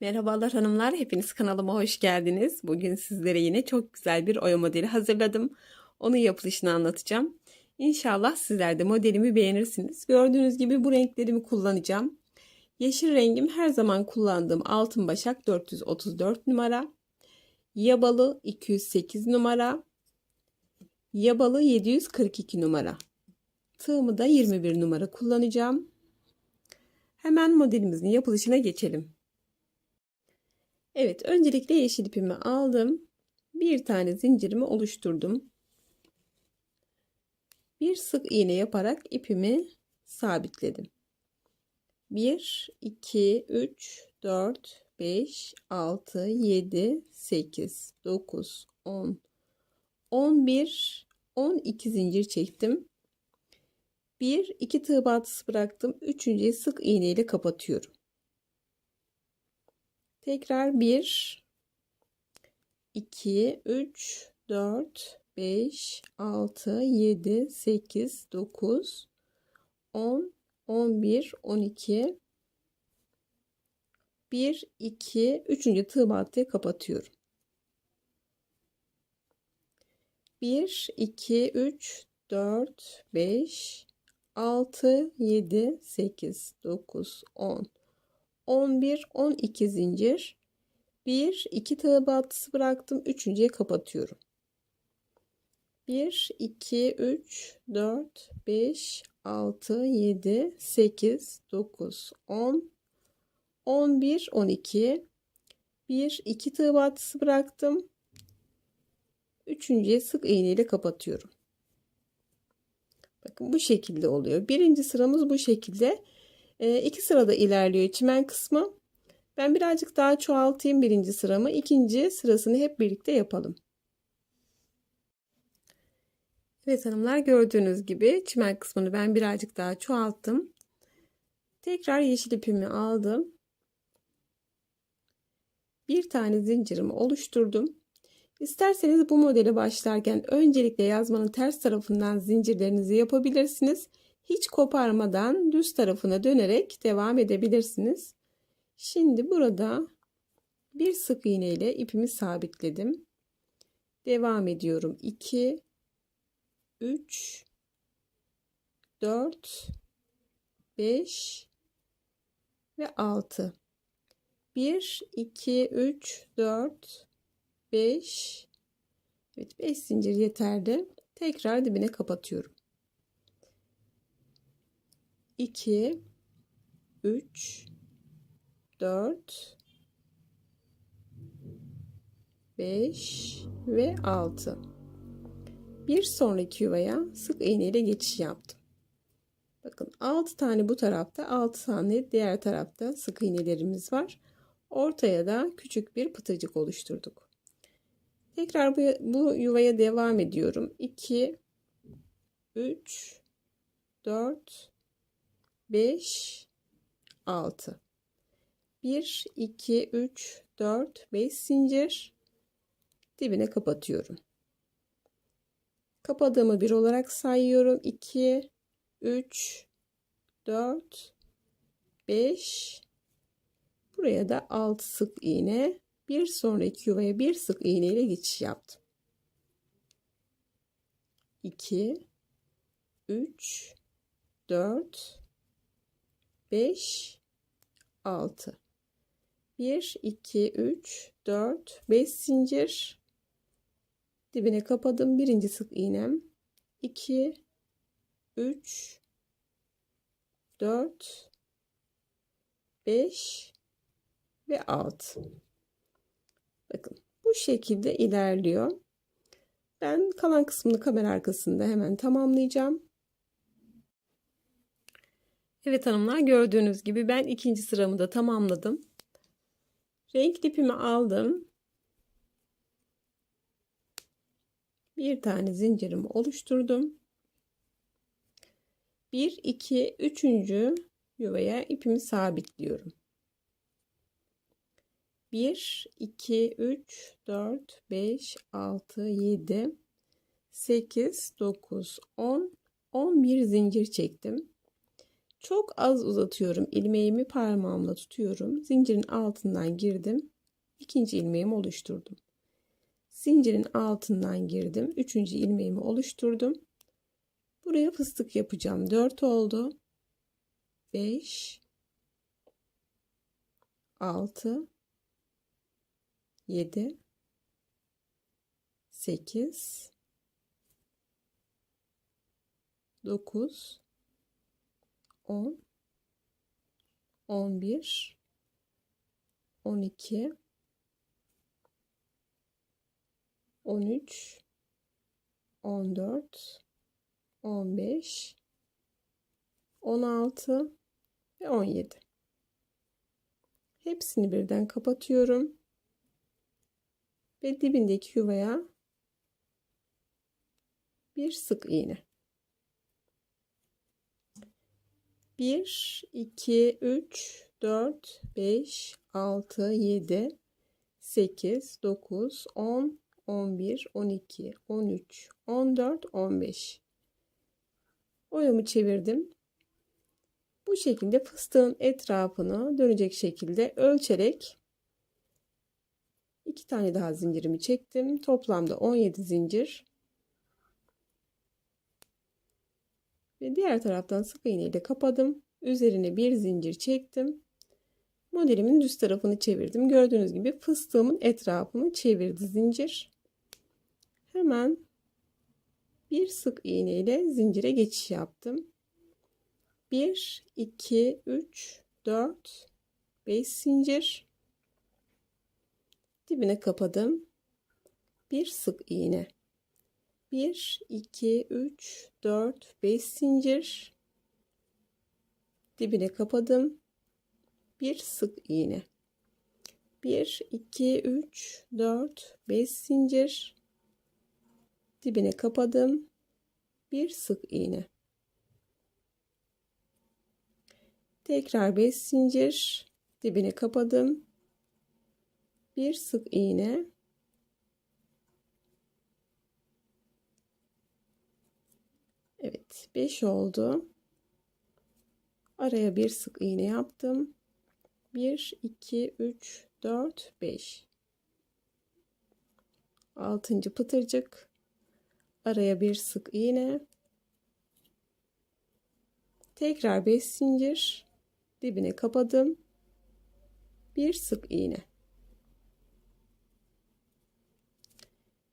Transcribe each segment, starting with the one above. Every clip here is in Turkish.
Merhabalar hanımlar, hepiniz kanalıma hoş geldiniz. Bugün sizlere yine çok güzel bir oya modeli hazırladım. Onun yapılışını anlatacağım. İnşallah sizler de modelimi beğenirsiniz. Gördüğünüz gibi bu renklerimi kullanacağım. Yeşil rengim her zaman kullandığım altın başak 434 numara. Yabalı 208 numara. Yabalı 742 numara. Tığımı da 21 numara kullanacağım. Hemen modelimizin yapılışına geçelim. Evet, öncelikle yeşil ipimi aldım. Bir tane zincirimi oluşturdum. Bir sık iğne yaparak ipimi sabitledim. 1 2 3 4 5 6 7 8 9 10 11 12 zincir çektim. 1 2 tığ batısı bıraktım. Üçüncüyü sık iğne ile kapatıyorum. Tekrar 1 2 3 4 5 6 7 8 9 10 11 12 1 2 3. tığ battıya kapatıyorum. 1 2 3 4 5 6 7 8 9 10 11 12 zincir. 1 2 tığ battısı bıraktım. Üçüncüye kapatıyorum. 1 2 3 4 5 6 7 8 9 10 11 12 1 2 tığ battısı bıraktım. Üçüncüye sık iğne ile kapatıyorum. Bakın bu şekilde oluyor. Birinci sıramız bu şekilde e, iki sırada ilerliyor çimen kısmı. Ben birazcık daha çoğaltayım birinci sıramı. ikinci sırasını hep birlikte yapalım. Evet hanımlar gördüğünüz gibi çimen kısmını ben birazcık daha çoğalttım. Tekrar yeşil ipimi aldım. Bir tane zincirimi oluşturdum. İsterseniz bu modeli başlarken öncelikle yazmanın ters tarafından zincirlerinizi yapabilirsiniz hiç koparmadan düz tarafına dönerek devam edebilirsiniz. Şimdi burada bir sık iğne ile ipimi sabitledim. Devam ediyorum. 2 3 4 5 ve 6 1 2 3 4 5 Evet 5 zincir yeterli. Tekrar dibine kapatıyorum. 2 3 4 5 ve 6 bir sonraki yuvaya sık iğne ile geçiş yaptım. Bakın 6 tane bu tarafta 6 tane diğer tarafta sık iğnelerimiz var. Ortaya da küçük bir pıtırcık oluşturduk. Tekrar bu, bu yuvaya devam ediyorum. 2 3 4 5 6 1 2 3 4 5 zincir dibine kapatıyorum. Kapadığımı bir olarak sayıyorum. 2 3 4 5 buraya da 6 sık iğne bir sonraki yuvaya bir sık iğne ile geçiş yaptım. 2 3 4 5 6 1 2 3 4 5 zincir. Dibine kapadım. Birinci sık iğnem. 2 3 4 5 ve 6 bakın bu şekilde ilerliyor. Ben kalan kısmını kamera arkasında hemen tamamlayacağım Evet hanımlar gördüğünüz gibi ben ikinci sıramı da tamamladım. Renk ipimi aldım. Bir tane zincirimi oluşturdum. 1 2 3. yuvaya ipimi sabitliyorum. 1 2 3 4 5 6 7 8 9 10 11 zincir çektim. Çok az uzatıyorum. İlmeğimi parmağımla tutuyorum. Zincirin altından girdim. İkinci ilmeğimi oluşturdum. Zincirin altından girdim. Üçüncü ilmeğimi oluşturdum. Buraya fıstık yapacağım. 4 oldu. 5 6 7 8 9 10 11 12 13 14 15 16 ve 17 hepsini birden kapatıyorum ve dibindeki yuvaya bir sık iğne 1 2 3 4 5 6 7 8 9 10 11 12 13 14 15 oyamı çevirdim. Bu şekilde fıstığın etrafını dönecek şekilde ölçerek iki tane daha zincirimi çektim. Toplamda 17 zincir ve diğer taraftan sık iğne ile kapadım. Üzerine bir zincir çektim. Modelimin düz tarafını çevirdim. Gördüğünüz gibi fıstığımın etrafını çevirdi zincir. Hemen bir sık iğne ile zincire geçiş yaptım. 1 2 3 4 5 zincir. Dibine kapadım. Bir sık iğne 1 2 3 4 5 zincir. Dibine kapadım. Bir sık iğne. 1 2 3 4 5 zincir. Dibine kapadım. Bir sık iğne. Tekrar 5 zincir. Dibine kapadım. Bir sık iğne Evet 5 oldu. Araya bir sık iğne yaptım. 1 2 3 4 5 altıncı pıtırcık. Araya bir sık iğne. Tekrar 5 zincir. Dibine kapadım. Bir sık iğne.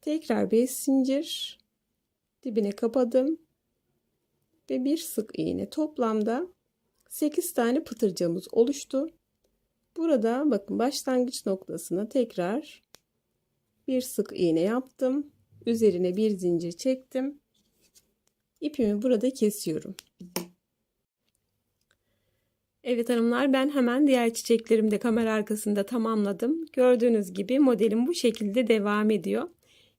Tekrar 5 zincir. Dibine kapadım ve bir sık iğne toplamda 8 tane pıtırcığımız oluştu burada bakın başlangıç noktasına tekrar bir sık iğne yaptım üzerine bir zincir çektim ipimi burada kesiyorum Evet hanımlar ben hemen diğer çiçeklerimi de kamera arkasında tamamladım. Gördüğünüz gibi modelim bu şekilde devam ediyor.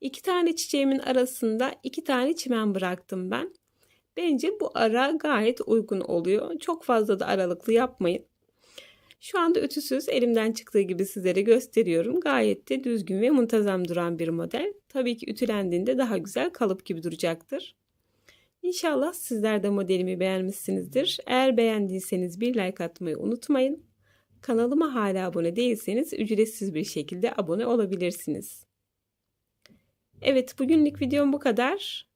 İki tane çiçeğimin arasında iki tane çimen bıraktım ben. Bence bu ara gayet uygun oluyor. Çok fazla da aralıklı yapmayın. Şu anda ütüsüz elimden çıktığı gibi sizlere gösteriyorum. Gayet de düzgün ve muntazam duran bir model. Tabii ki ütülendiğinde daha güzel kalıp gibi duracaktır. İnşallah sizler de modelimi beğenmişsinizdir. Eğer beğendiyseniz bir like atmayı unutmayın. Kanalıma hala abone değilseniz ücretsiz bir şekilde abone olabilirsiniz. Evet bugünlük videom bu kadar.